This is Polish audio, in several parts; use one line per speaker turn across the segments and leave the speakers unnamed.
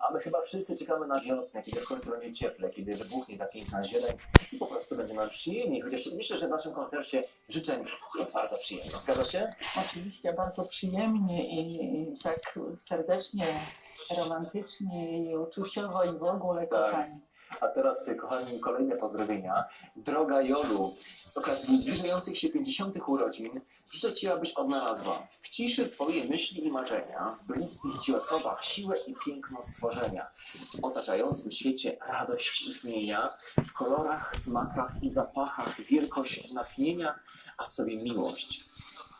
A my chyba wszyscy czekamy na wiosnę, kiedy w końcu będzie cieple, kiedy wybuchnie ta piękna zieleń i po prostu będzie nam przyjemniej. Chociaż myślę, że w naszym koncercie życzeń jest bardzo przyjemno. Zgadza się?
Oczywiście bardzo przyjemnie i tak serdecznie, romantycznie i uczuciowo i w ogóle
Tak.
kochani.
A teraz, kochani, kolejne pozdrowienia. Droga Jolu, z okazji zbliżających się 50. urodzin życzę Ci, abyś odnalazła w ciszy swoje myśli i marzenia, w bliskich Ci osobach siłę i piękno stworzenia, w otaczającym świecie radość istnienia, w kolorach, smakach i zapachach wielkość natchnienia, a w sobie miłość.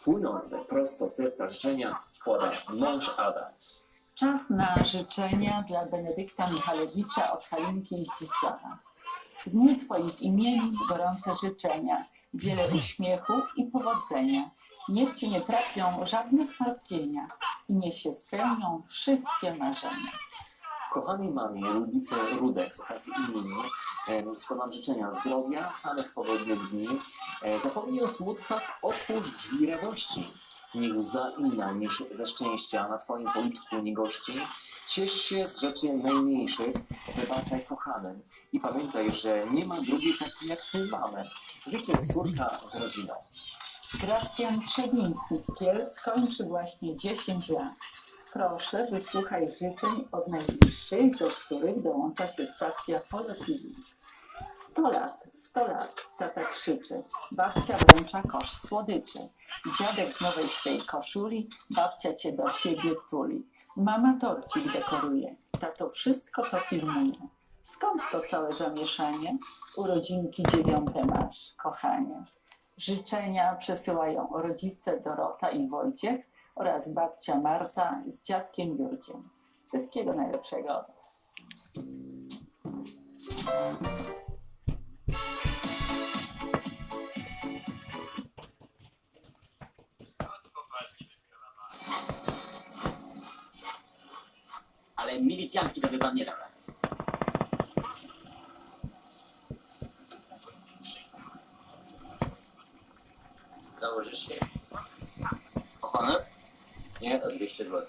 Płynące prosto z serca życzenia składa mąż Adam.
Czas na życzenia dla Benedykta Michalewicza od Halinki i Zdzisława. W dniu Twoich imieni gorące życzenia, wiele uśmiechu i powodzenia. Niech Cię nie trapią żadne zmartwienia i niech się spełnią wszystkie marzenia.
Kochanej mamie Ludice Rudek z okazji imieni e, składam życzenia zdrowia, samych pogodnych dni. E, zapomnij o smutkach, otwórz drzwi radości. Niech łza inna niż ze szczęścia na Twoim policzku nie gości. Ciesz się z rzeczy najmniejszych, wybaczaj kochanym. I pamiętaj, że nie ma drugiej takiej jak Ty mamy. Życzę córka z rodziną.
Gracjan Trzewiński z Kielc kończy właśnie 10 lat. Proszę, wysłuchaj życzeń od najbliższych, do których dołącza się stacja Polo 100 lat, 100 lat, tata krzyczy, babcia wręcza kosz słodyczy. Dziadek w nowej swej koszuli, babcia cię do siebie tuli. Mama torcik dekoruje, tato wszystko to filmuje. Skąd to całe zamieszanie? Urodzinki dziewiąte masz, kochanie. Życzenia przesyłają rodzice Dorota i Wojciech oraz babcia Marta z dziadkiem Jurkiem. Wszystkiego najlepszego.
Ale milicjantki to by pan nie dał rady.
Założysz się?
Honor?
Nie, to 200 zł.